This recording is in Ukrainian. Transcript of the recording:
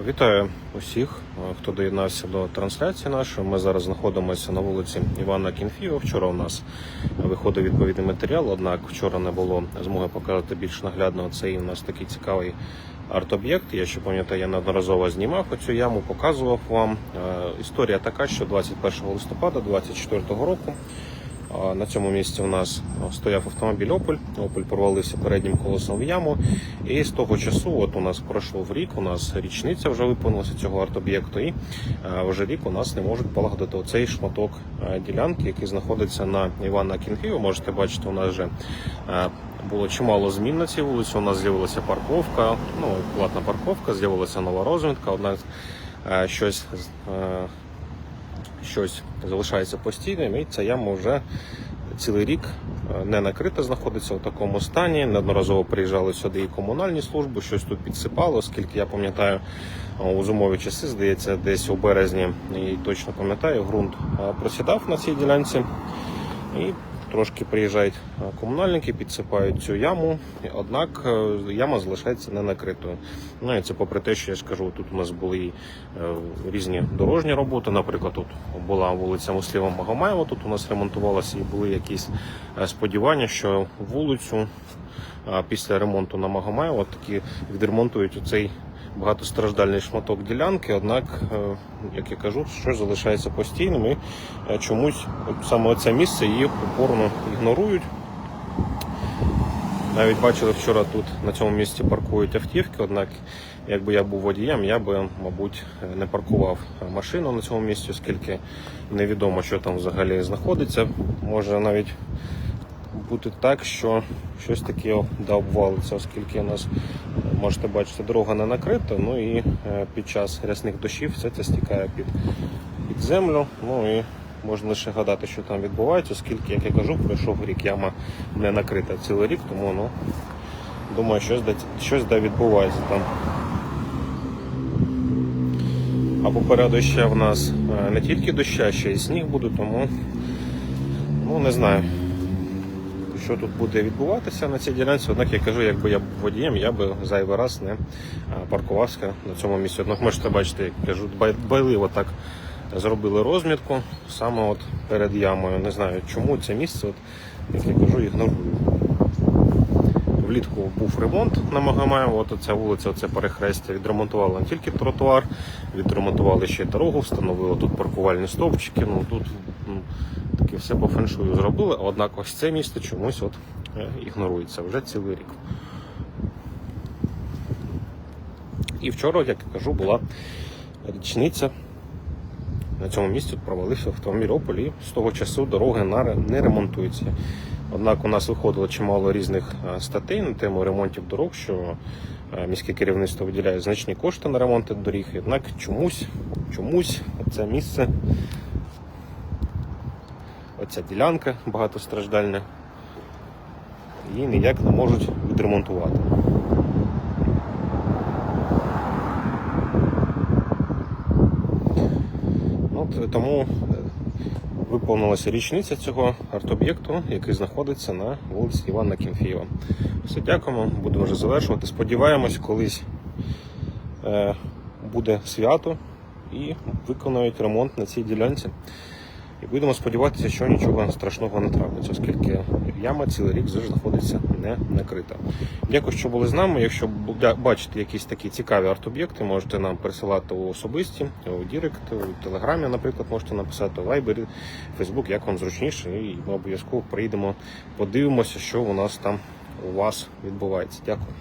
Вітаю усіх, е, хто доєднався до трансляції нашої. Ми зараз знаходимося на вулиці Івана Кінфіва. Вчора у нас виходив відповідний матеріал, однак вчора не було змоги показати більш наглядно. Цей у нас такий цікавий арт-об'єкт. Я ще пам'ятаю, я неодноразово знімав оцю яму, показував вам. Е, Історія така, що 21 листопада 2024 року На цьому місці у нас стояв автомобіль Opel. Opel провалився переднім колесом в яму. І з того часу, от у нас пройшов рік, у нас річниця вже виповнилася цього арт-об'єкту, і вже рік у нас не можуть полагодити оцей шматок ділянки, який знаходиться на Івана Кінфію. Можете бачити, у нас вже було чимало змін на цій вулиці. У нас з'явилася парковка, ну платна парковка, з'явилася нова розмітка. Однак щось щось залишається постійним, і ця яма вже цілий рік е, не накрита, знаходиться в такому стані. Неодноразово приїжджали сюди і комунальні служби, щось тут підсипало, оскільки я пам'ятаю е, у зимові часи, здається, десь у березні, і точно пам'ятаю, ґрунт е, просідав на цій ділянці. І трошки приїжджають е, комунальники, підсипають цю яму, однак е, яма залишається не накритою. Ну і це попри те, що я ж кажу, тут у нас були е, різні дорожні роботи. Наприклад, тут була вулиця Мусліва Магомаєва, тут у нас ремонтувалася і були якісь сподівання, що вулицю після ремонту на Магомаєва таки відремонтують оцей багатостраждальний шматок ділянки, однак, е, як я кажу, що залишається постійним і е, чомусь саме це місце її упорно ігнорують. Навіть бачили вчора тут на цьому місці паркують автівки, однак, якби я був водієм, я би, мабуть, не паркував машину на цьому місці, оскільки невідомо, що там взагалі знаходиться. Може навіть бути так, що щось таке да, обвалиться, оскільки у нас можете бачити, дорога не накрита, ну і е, під час рясних дощів все це стікає під, під землю. Ну і можна лише гадати, що там відбувається, оскільки, як я кажу, пройшов рік, яма не накрита цілий рік, тому ну, думаю, щось да, щось да відбувається там. А попереду ще в нас е, не тільки дощ, а ще й сніг буде, тому ну не знаю що тут буде відбуватися на цій ділянці. Однак я кажу, якби я був водієм, я би зайвий раз не паркувався на цьому місці. Однак можете бачити, як кажу, байливо так зробили розмітку саме от перед ямою. Не знаю чому це місце, от, як я кажу, ігнорую. Влітку був ремонт на Магомаєво, от ця вулиця, оце перехрестя, відремонтували не тільки тротуар, відремонтували ще й дорогу, встановили тут паркувальні стовпчики. Ну тут таки все по феншую зробили, однак ось це місце чомусь от е, ігнорується вже цілий рік. І вчора, як я кажу, була річниця. На цьому місці провалився Opel і з того часу дороги не ремонтуються. Однак у нас виходило чимало різних е, статей на тему ремонтів дорог, що е, міське керівництво виділяє значні кошти на ремонти доріг. Однак чомусь, чомусь це місце, оця ділянка багатостраждальна, її ніяк не можуть відремонтувати. От, тому е, виповнилася річниця цього арт-об'єкту, який знаходиться на вулиці Івана Кімфієва. Все, дякуємо, будемо вже завершувати. Сподіваємось, колись е, буде свято і виконають ремонт на цій ділянці. І будемо сподіватися, що нічого страшного не трапиться, оскільки яма цілий рік завжди знаходиться не накрита. Дякую, що були з нами. Якщо бачите якісь такі цікаві арт-об'єкти, можете нам присилати у особисті, у Дірект, у Телеграмі, наприклад, можете написати у Viber, Фейсбук, як вам зручніше, і ми обов'язково приїдемо, подивимося, що у нас там у вас відбувається. Дякую.